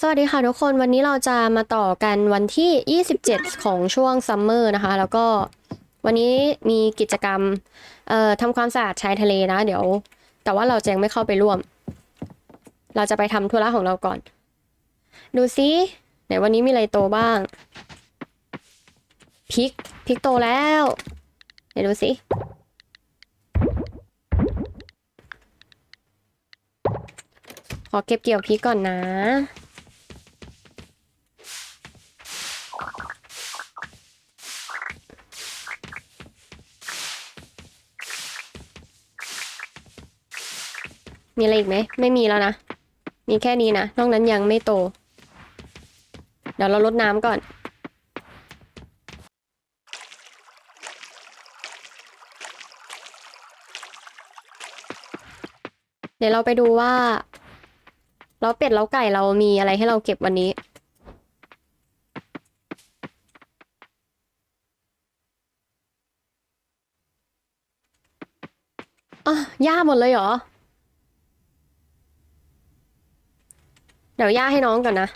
สวัสดีค่ะทุกคนวันนี้เราจะมาต่อกันวันที่ 27 ของช่วงซัมเมอร์นะคะ แล้วก็วันนี้มีกิจกรรมเอ่อทำความสะอาดชายทะเลนะ เดี๋ยว แต่ว่าเราจะยังไม่เข้าไปร่วม เราจะไปทำธุระของเราก่อน ดูซิไหนวันนี้มีอะไรโตบ้างพริกพริกโตแล้วไหนดูสิขอเก็บเกี่ยวพริกก่อนนะ มีอะไรอีกไหม ไม่มีแล้วนะ มีแค่นี้นะ นอกนั้นยังไม่โต เดี๋ยวเราลดน้ำก่อน เดี๋ยวเราไปดูว่า เราเป็ดเราไก่เรามีอะไรให้เราเก็บวันนี้อะย่าหมดเลยเหรอ เดี๋ยวย่าให้น้องก่อนนะ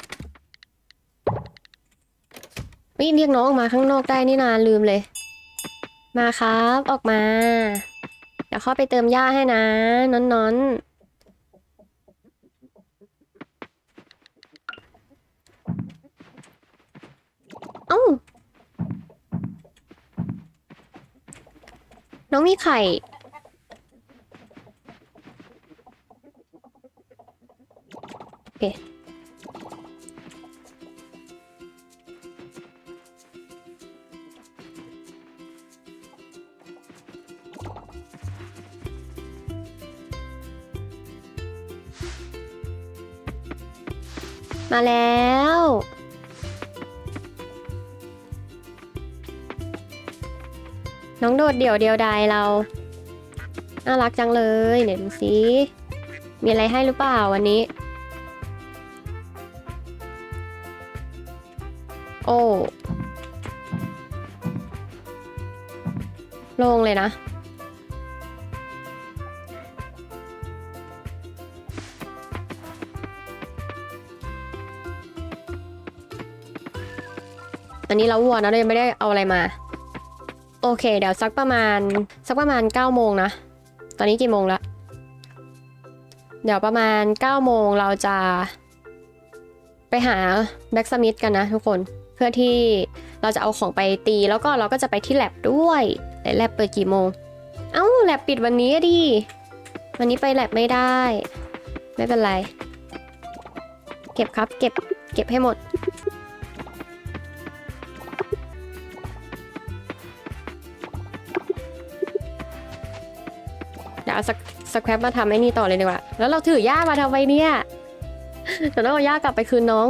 เฮ้ยเรียกน้องออกมาข้างนอกได้นี่นาลืมเลย มาครับออกมา เดี๋ยวเข้าไปเติมย่าให้นะนอนนอนเอ้าน้องมีไข่โอเค มาแล้ว น้องโดดเดี่ยวเดียวดายเรา น่ารักจังเลยเดี๋ยวดูสิ มีอะไรให้หรือเปล่าวันนี้ โอ้ โล่งเลยนะ อันนี้เราวัวนะเรายังไม่ได้เอาอะไรมา โอเค เดี๋ยวสักประมาณสักประมาณ9โมงนะ ตอนนี้กี่โมงละ เดี๋ยวประมาณ9โมงเราจะ ไปหาแบ็กสมิธกันนะทุกคน เพื่อที่เราจะเอาของไปตีแล้วก็เราก็จะไปที่แลบด้วยแต่แลบเปิดกี่โมง เอ้าแลบปิดวันนี้ดิ วันนี้ไปแลบไม่ได้ ไม่เป็นไร เก็บครับ เก็บ เก็บให้หมด เดี๋ยวเอาสคสแครปมาทำไอ้นี่ต่อเลยดีกว่า แล้วเราถือย่ามาทำไมเนี่ยเดี๋ยวต้องเอาย่ากลับไปคืนน้อง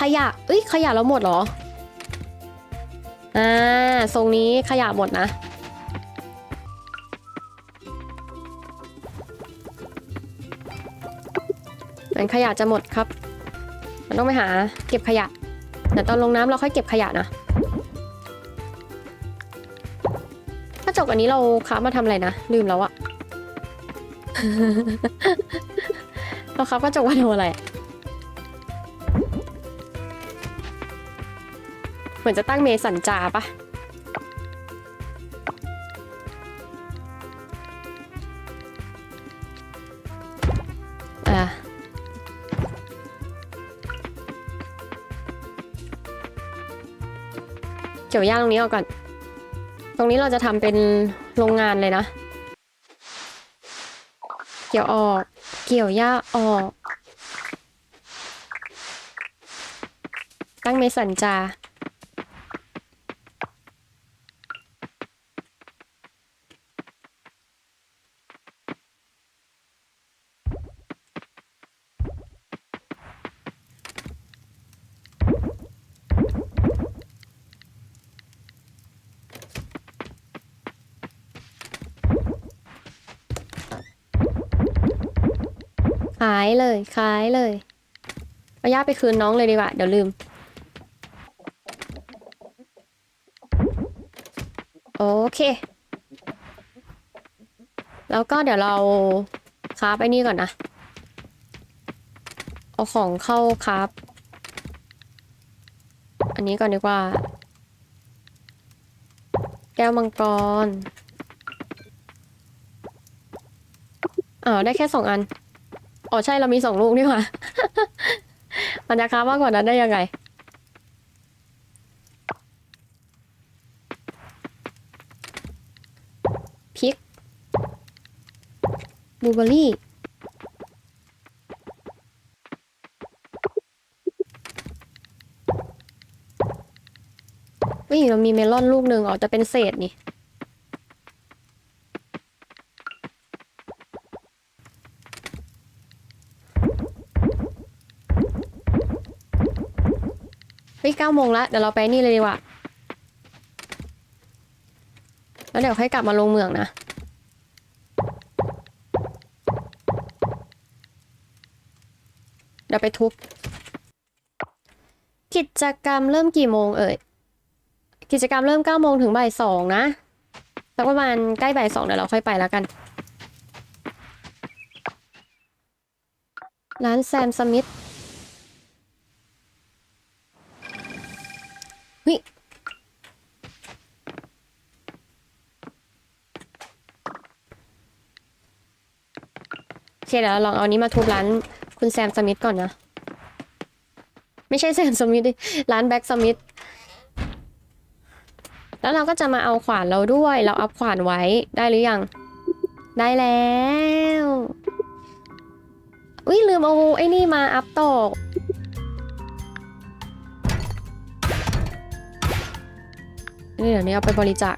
ขยะเอ้ยขยะเราหมดเหรอ อ่าทรงนี้ขยะหมดนะ เหมือนขยะจะหมดครับ มันต้องไปหา เก็บขยะเดี๋ยวตอนลงน้ำเราค่อยเก็บขยะนะ อันนี้เราค้ามาทำอะไรนะ ลืมแล้วอะเราค้ากระจกมาทำอะไรอะเหมือนจะตั้งเมสันจาปะอะเกี่ยวย่างตรงนี้ออกก่อน ตรงนี้เราจะทำเป็นโรงงานเลยนะ เกี่ยวออก เกี่ยวหญ้าออก ตั้งเมสันจา ขายเลยขายเลยเอาย่าไปคืนน้องเลยดีกว่า เดี๋ยวลืม โอเค แล้วก็เดี๋ยวเราคราฟไอ้นี่ก่อนนะ เอาของเข้าครับอันนี้ก่อนดีกว่า แก้วมังกรอ้าวได้แค่สองอัน อ๋อใช่เรามีสองลูกนี่หว่า มันจะค้ามากกว่านั้นได้ยังไง พริกบลูเบอร์รี่วิ่เรามีเมลอนลูกหนึ่งอ๋อจะเป็นเศษนี่าโมงแล้วเดี๋ยวเราไปนี่เลยดีกว่า แล้วเดี๋ยวค่อยกลับมาลงเมืองนะ เดี๋ยวไปทุบ กิจกรรมเริ่มกี่โมงเอ่ย กิจกรรมเริ่ม9โมงถึงบ่ายสองนะสักประมาณใกล้บ่ายสองเดี๋ยวเราค่อยไปแล้วกัน ร้านแซมสมิธ ฮ้ยโอเคเดี๋ยวเราลองเอานี้มาทุบร้านคุณแซมสมิธก่อนนะ ไม่ใช่แซมสมิธดิร้านแบ็กสมิธแล้วเราก็จะมาเอาขวานเราด้วย เราอัพขวานไว้ได้หรือยัง ได้แล้ว อุ้ยลืมเอาไอ้นี่มาอัพต่อ นี่เดี๋ยวนี้เอาไปบริจาค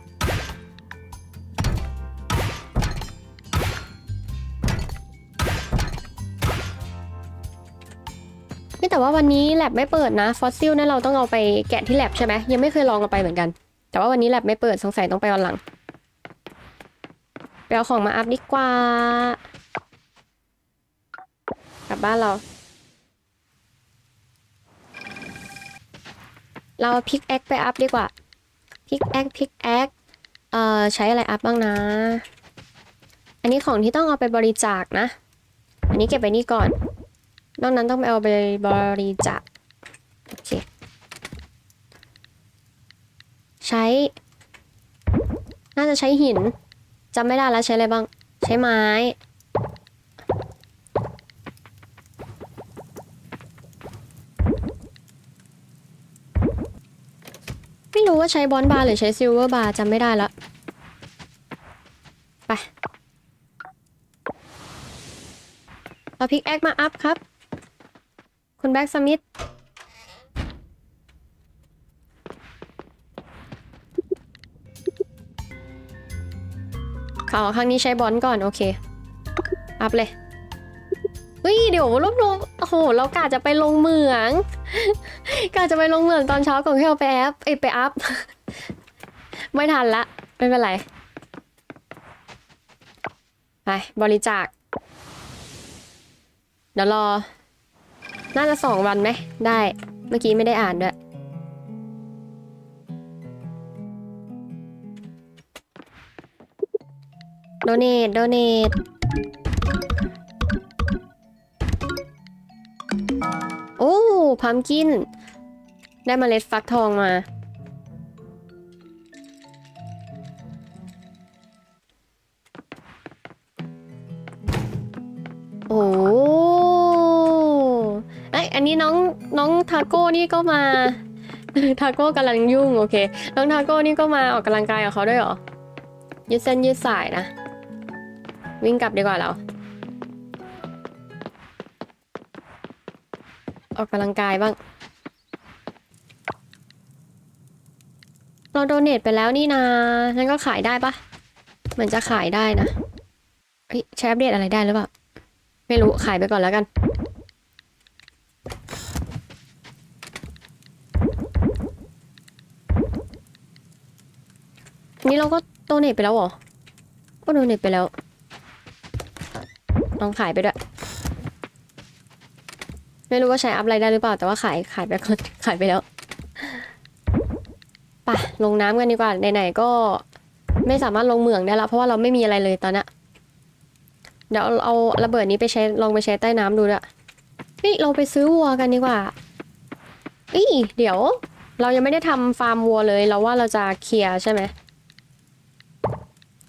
นี่แต่ว่าวันนี้แลบไม่เปิดนะ ฟอสซิลนั่นเราต้องเอาไปแกะที่แลบใช่ไหมยังไม่เคยลองเอาไปเหมือนกัน แต่ว่าวันนี้แลบไม่เปิดสงสัยต้องไปวันหลังไปเอาของมาอัพดีกว่า กลับบ้านเรา เราพิกแอคไปอัพดีกว่า พิกแอคพิกแอคเอ่อใช้อะไรอัพบ้างนะ อันนี้ของที่ต้องเอาไปบริจาคนะ อันนี้เก็บไปนี่ก่อน นอกนั้นต้องไปเอาไปบริจาคโอเคใช้ น่าจะใช้หินจำไม่ได้แล้วใช้อะไรบ้าง ใช้ไม้ รู้ว่าใช้บอลบาร์หรือใช้ซิลเวอร์บาร์จำไม่ได้ละ ไป เอาพิกแอคมาอัพครับ คุณแบ็กสมิธขอครั้งนี้ใช้บอลก่อน โอเค อัพเลย เฮ้ย เดี๋ยวรวบรวม โห เรากะจะไปลงเหมือง กะจะไปลงเหมืองตอนเช้าก่อนที่เราไปแอปเอ้ไปอัพ ไม่ทันละ ไม่เป็นไร ไป บริจาค เดี๋ยวรอ น่าจะสองวันไหม ได้ เมื่อกี้ไม่ได้อ่านด้วยโดเนทโดเนท พัมกิน ได้เมล็ดฟักทองมา โอ้ไอยอันนี้น้องน้องทาโก้นี่ก็มา ทาโก้กำลังยุ่งโอเค น้องทาโก้นี่ก็มาออกกำลังกายกับเขาด้วยเหรอยืดเส้นยืดสายนะ วิ่งกลับดีกว่าเรา ออกกำลังกายบ้าง เราโดเนทไปแล้วนี่นางั้นก็ขายได้ปะเหมือนจะขายได้นะเฮ้ยใช้อัปเดตอะไรได้หรือเปล่า ไม่รู้ ขายไปก่อนแล้วกัน นี่เราก็โดเนทไปแล้วหรอ ก็โดเนทไปแล้ว ลองขายไปด้วย ไม่รู้ว่าใช้อัพอะไรได้หรือเปล่า แต่ว่าขายขายไปก่อนขายไปแล้วไปลงน้ำกันดีกว่าไหนๆก็ไม่สามารถลงเหมืองได้ล้วเพราะว่าเราไม่มีอะไรเลยตอนนี้เดี๋ยวเอาเอาระเบิดนี้ไปใช้ลองไปใช้ใต้น้ำดูด้วยเฮ้ยเราไปซื้อวัวกันดีกว่าเอ้ยเดี๋ยว เรายังไม่ได้ทำฟาร์มวัวเลย เราว่าเราจะเคลียร์ใช่ไหม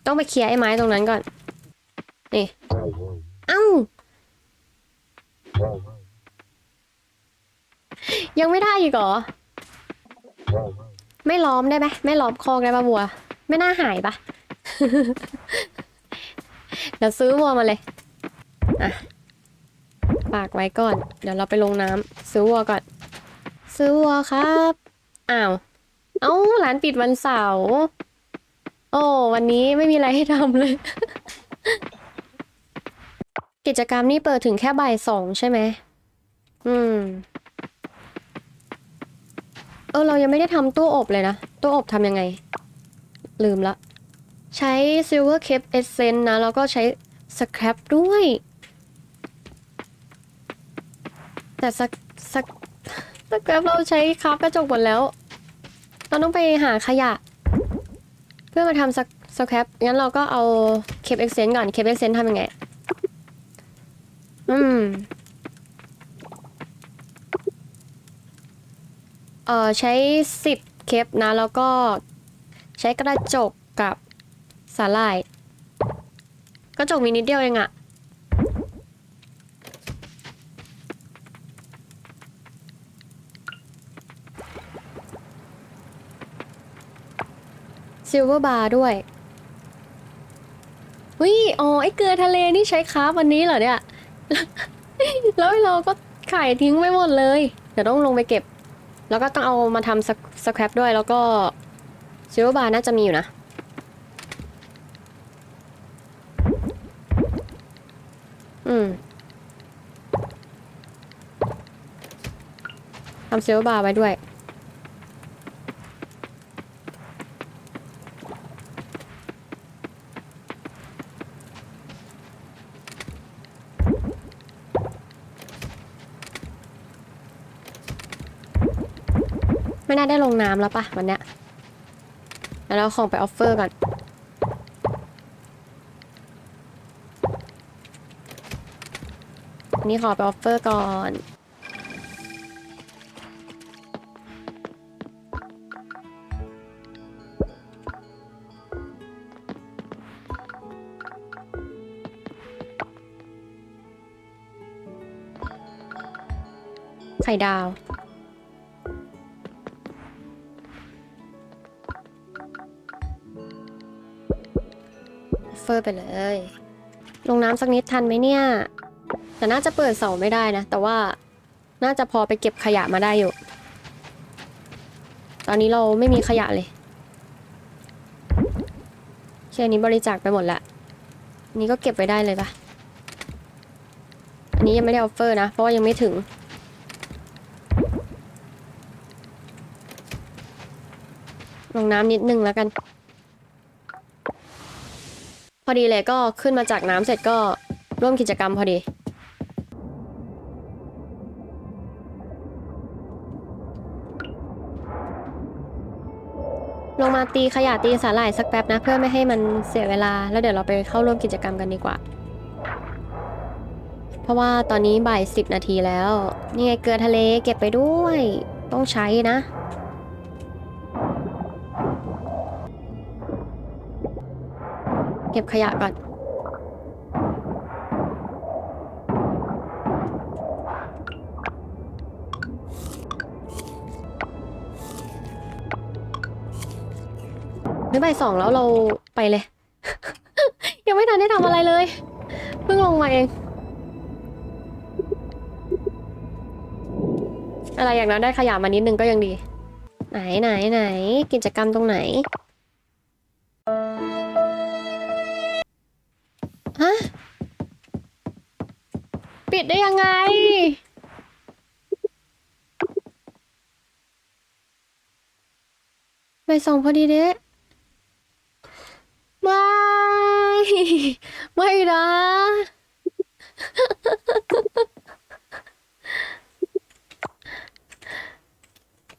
ต้องไปเคลียร์ไอ้ไม้ตรงนั้นก่อนนี่เอ้า ยังไม่ได้อีกเหรอ ไม่ล้อมได้ไหมไม่ล้อมคอกได้ปะวัว ไม่น่าหายปะเดี๋ยวซื้อวัวมาเลยอะฝากไว้ก่อน เดี๋ยวเราไปลงน้ำซื้อวัวก่อน ซื้อวัวครับอ้าวเอ้าร้านปิดวันเสาร์โอ้วันนี้ไม่มีอะไรให้ทำเลย กิจกรรมนี่เปิดถึงแค่บ่ายสองใช่ไหมอืม เออเรายังไม่ได้ทำตู้อบเลยนะ ตู้อบทำยังไง ลืมละ ใช้ Silver Cape Essence นะ แล้วก็ใช้ Scrap ด้วย แต่สักสักสครับเราใช้คราฟกระจกหมดแล้ว เราต้องไปหาขยะ เพื่อมาทำสักสครับงั้นเราก็เอาเคปเอ็กเซนก่อนเคปเอ็กเซนทำยังไง อืม อ่อใช้สิบเคปนะ แล้วก็ใช้กระจกกับสาหร่าย กระจกมีนิดเดียวเองอะซิลเวอร์บาร์ด้วยวิอ๋อ ไอเกลือทะเลนี่ใช้คราวันนี้เหรอเนี่ย แล้วเราก็ขายทิ้งไว้หมดเลย เดี๋ยวต้องลงไปเก็บ แล้วก็ต้องเอามาทำสครับด้วยแล้วก็ซิลเวอร์บาร์น่าจะมีอยู่นะ อืมทำซิลเวอร์บาร์ไว้ด้วย น่าได้ลงน้ำแล้วปะวันเนี้ยแล้วเราของไปออฟเฟอร์ก่อนนนี้ขอไปออฟเฟอร์ก่อนไข่ดาว อร์ไปเลย ลงน้ำสักนิดทันไหมเนี่ย แต่น่าจะเปิดเสาไม่ได้นะ แต่ว่าน่าจะพอไปเก็บขยะมาได้อยู่ ตอนนี้เราไม่มีขยะเลยแค่นี้บริจาคไปหมดละนี้ก็เก็บไว้ได้เลยปะอันนี้ยังไม่ได้ออฟเฟอร์นะ เพราะว่ายังไม่ถึง ลงน้ำนิดนึงแล้วกัน อดีเลยก็ขึ้นมาจากน้ำเสร็จก็ร่วมกิจกรรมพอดี ลงมาตีขยะตีสาหร่ายสักแป๊บนะ เพื่อไม่ให้มันเสียเวลา แล้วเดี๋ยวเราไปเข้าร่วมกิจกรรมกันดีกว่า เพราะว่าตอนนี้บ่ายสิบนาทีแล้ว นี่ไงเกลือทะเลเก็บไปด้วย ต้องใช้นะ เก็บขยะก่อนไม่บ่ายสองแล้วเราไปเลย ยังไม่ทันได้ทำอะไรเลย เพิ่งลงมาเอง อะไรอย่างนั้นได้ขยะมานิดนึงก็ยังดี ไหนไหนไหนกิจกรรมตรงไหน ฮะ ปิดได้ยังไง ไปส่งพอดีเด้ไม่ ไม่นะ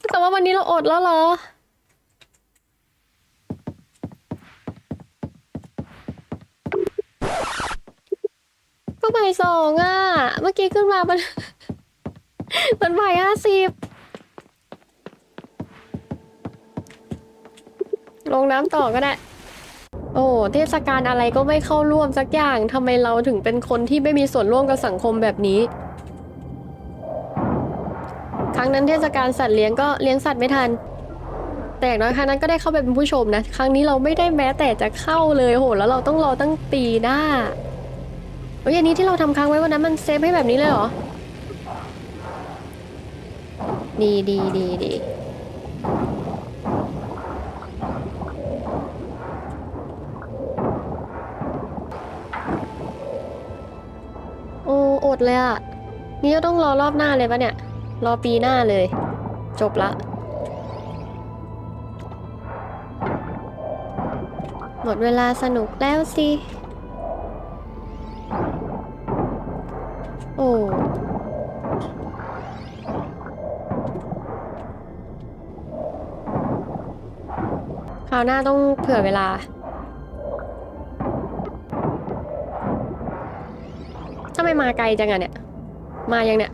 แต่ว่าวันนี้เราอดแล้วเหรอ บ่ายสองอะ เมื่อกี้ขึ้นมามัน มันไผ่ห้าสิบลงน้ำต่อก็ได้ โอ้เทศกาลอะไรก็ไม่เข้าร่วมสักอย่างทำไมเราถึงเป็นคนที่ไม่มีส่วนร่วมกับสังคมแบบนี้ ครั้งนั้นเทศกาลสัตว์เลี้ยงก็เลี้ยงสัตว์ไม่ทัน แต่อย่างน้อยครั้งนั้นก็ได้เข้าไปเป็นผู้ชมนะ ครั้งนี้เราไม่ได้แม้แต่จะเข้าเลยโหแล้วเราต้องรอตั้งปีหน้า เฮ้ยอันนี้ที่เราทำค้างไว้วันนั้นมันเซฟให้แบบนี้เลยเหรอ ดีดีดีดีโอ้อดเลยอะนี่ก็ต้องรอรอบหน้าเลยปะเนี่ย รอปีหน้าเลย จบละ หมดเวลาสนุกแล้วสิาวหน้าต้องเผื่อเวลา ทำไมมาไกลจังอะเนี่ย มายังเนี่ย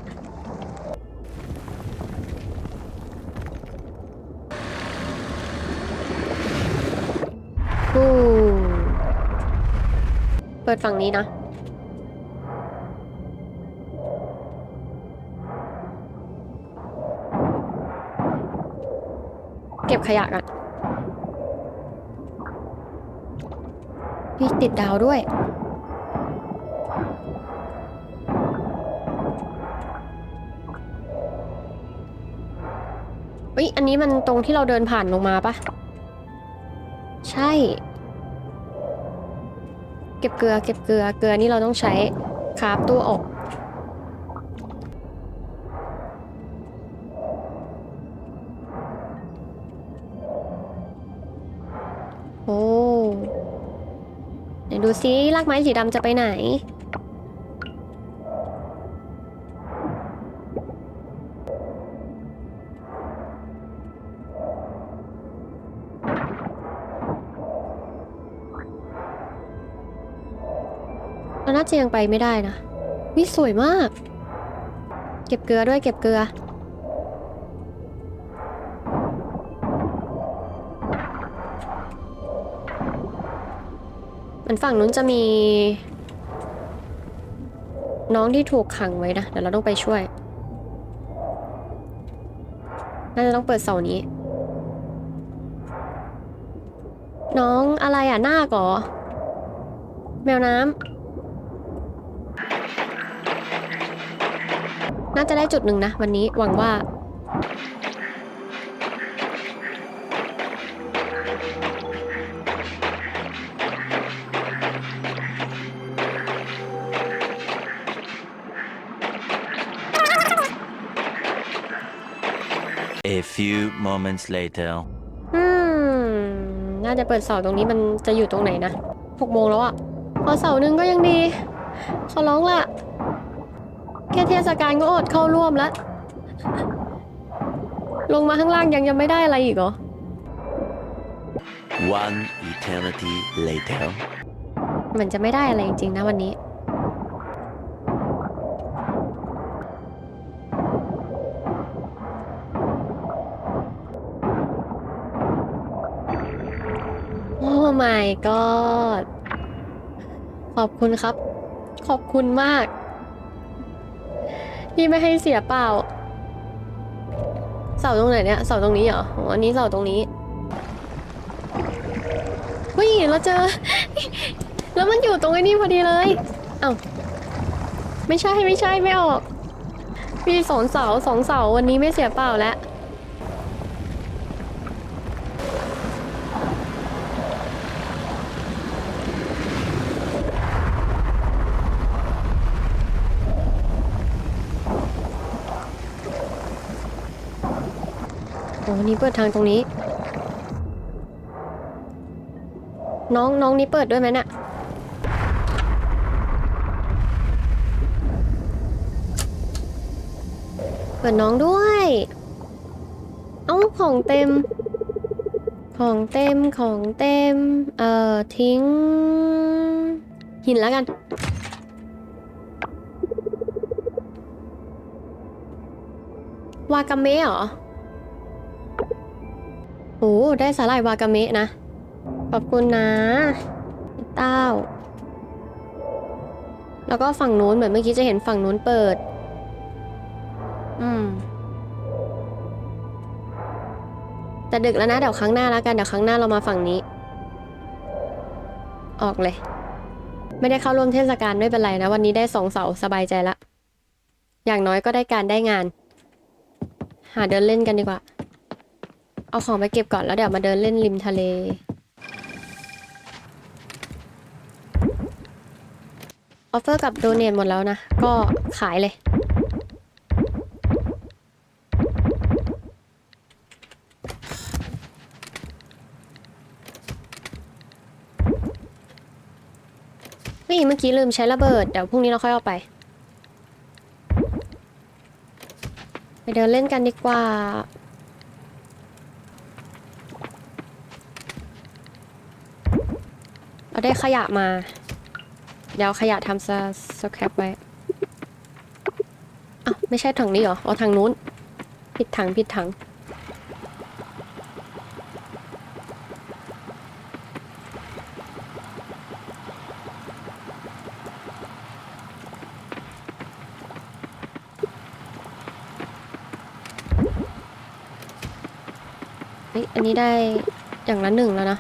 เปิดฝั่งนี้นะเก็บขยะกัน พี่ติดดาวด้วย เฮ้ย อันนี้มันตรงที่เราเดินผ่านลงมาปะใช่ เก็บเกลือ เก็บเกลือ เกลือนี่เราต้องใช้คาบตัวออก ไหนดูซิลากไม้สีดำจะไปไหน เราน่าจะยังไปไม่ได้นะวิสวยมาก เก็บเกลือด้วยเก็บเกลือ มันฝั่งนู้นจะมี น้องที่ถูกขังไว้นะ เดี๋ยวเราต้องไปช่วย น่าจะต้องเปิดเสานี้ น้องอะไรอะหน้าก่อแมวน้ำน่าจะได้จุดหนึ่งนะ วันนี้หวังว่า few moments later. อืม น่าจะเปิดเสาตรงนี้มันจะอยู่ตรงไหนนะหกโมงแล้วอะขอเสาหนึ่งก็ยังดี ขอร้องละแค่เทศกาลก็อดเข้าร่วมแล้วลงมาข้างล่างยังยังไม่ได้อะไรอีกเหรอ One eternity later. มันจะไม่ได้อะไรจริงๆนะวันนี้ my god ขอบคุณครับ ขอบคุณมาก ที่ไม่ให้เสียเปล่า เสาตรงไหนเนี่ยเสาตรงนี้เหรออ๋ออันนี้เสาตรงนี้เฮ้ยเราเจอ แล้วมันอยู่ตรงไอ้นี่พอดีเลย เอ้าไม่ใช่ไม่ใช่ไม่ออก มีสองเสาสองเสาวันนี้ไม่เสียเปล่าแล้ว โอ้นี่เปิดทางตรงนี้ น้องน้องนี่เปิดด้วยไหมนี่ยเปิดน้องด้วย เอ้าของเต็ม ของเต็มของเต็ม เอ่อ ทิ้ง หินแล้วกัน วากาเมะเหรอ โอ้ได้สาหร่ายวากาเมะนะ ขอบคุณนะเต้า แล้วก็ฝั่งนู้นเหมือนเมื่อกี้จะเห็นฝั่งนู้นเปิด อืม แต่ดึกแล้วนะ เดี๋ยวครั้งหน้าแล้วกัน เดี๋ยวครั้งหน้าเรามาฝั่งนี้ ออกเลย ไม่ได้เข้าร่วมเทศกาลไม่เป็นไรนะ วันนี้ได้สองเสาสบายใจละ อย่างน้อยก็ได้การได้งาน หาเดินเล่นกันดีกว่า เอาของไปเก็บก่อนแล้วเดี๋ยวมาเดินเล่นริมทะเล ออฟเฟอร์กับโดเนทหมดแล้วนะ ก็ขายเลยนี่เมื่อกี้ลืมใช้ระเบิด เดี๋ยวพรุ่งนี้เราค่อยเอาไป ไปเดินเล่นกันดีกว่า เราได้ขยะมา เดี๋ยวขยะทำสสแครปไว้อ้าวไม่ใช่ถังนี้เหรอเอาทางนู้น ผิดถังผิดถัง เฮ้ย อันนี้ได้อย่างละหนึ่งแล้วนะ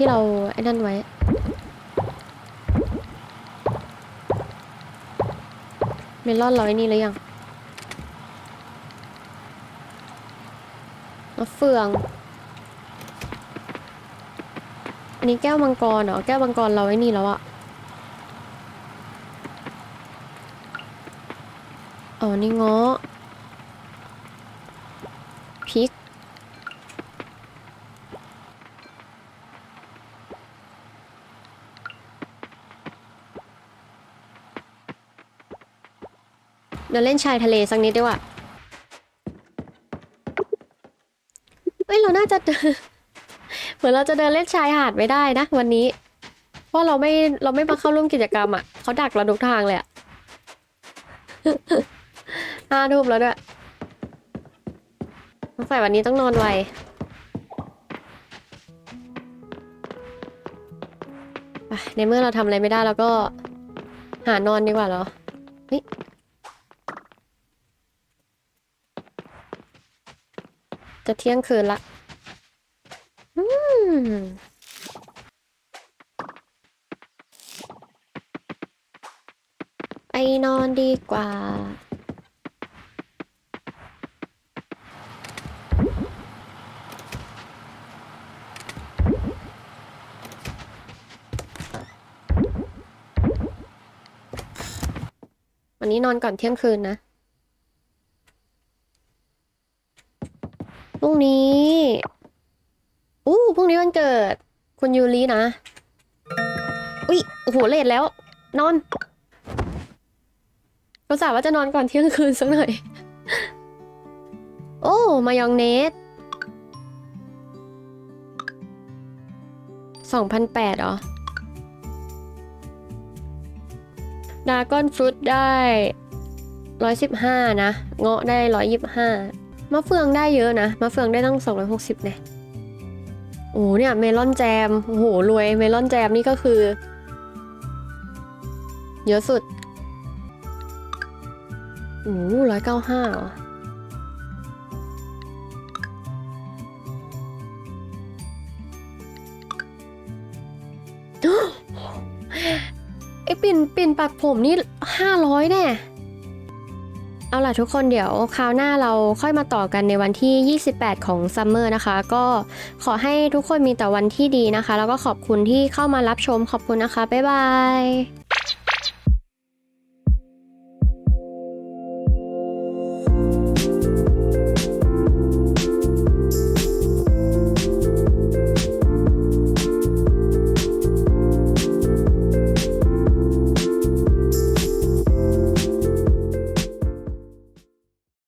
ที่เราไอ้นั่นไว้ เมลอนเราไอ้นี่หรือยังมะเฟือง อันนี้แก้วมังกรเหรอ แก้วมังกรเราไอ้นี่แล้วอะอ๋อ นี่เงาะ เดี๋ยวเล่นชายทะเลสักนิดดีกว่าเอ้ยเราน่าจะเหมือนเราจะเดินเล่นชายหาดไม่ได้นะวันนี้ เพราะเราไม่เราไม่มาเข้าร่วมกิจกรรมอะเขาดักเราทุกทางเลยอะห้าทุ่มแล้วด้วยสงสัยวันนี้ต้องนอนไวในเมื่อเราทำอะไรไม่ได้เราก็หานอนดีกว่าเหรอเฮ้ย จะเที่ยงคืนละอืมไปนอนดีกว่า วันนี้นอนก่อนเที่ยงคืนนะ พรุ่งนี้ อู้พรุ่งนี้ วันเกิด คุณยูรินะ อุ๊ย โอ้โหเลทแล้ว นอนก็สาว่าจะนอนก่อนเที่ยงคืนสักหน่อย โอ้ มายองเนสสองพันแปดหรอดาก้อนฟรุตได้ร้อยสิบห้านะ เงาะได้ร้อยยิบห้ามะเฟืองได้เยอะนะ มะเฟืองได้ตั้งสองร้อยหกสิบเนี่ย โอ้เนี่ยเมลอนแจมโอ้โหรวยเมลอนแจมนี่ก็คือ เยอะสุดโอ้ร้อยเก้าห้าเหรอไอปิ่นปิ่นปักผมนี่ห้าร้อยแน่ เอาล่ะทุกคนเดี๋ยวคราวหน้าเราค่อยมาต่อกันในวันที่ 28 ของซัมเมอร์นะคะ ก็ขอให้ทุกคนมีแต่วันที่ดีนะคะ แล้วก็ขอบคุณที่เข้ามารับชมขอบคุณนะคะ บ๊ายบาย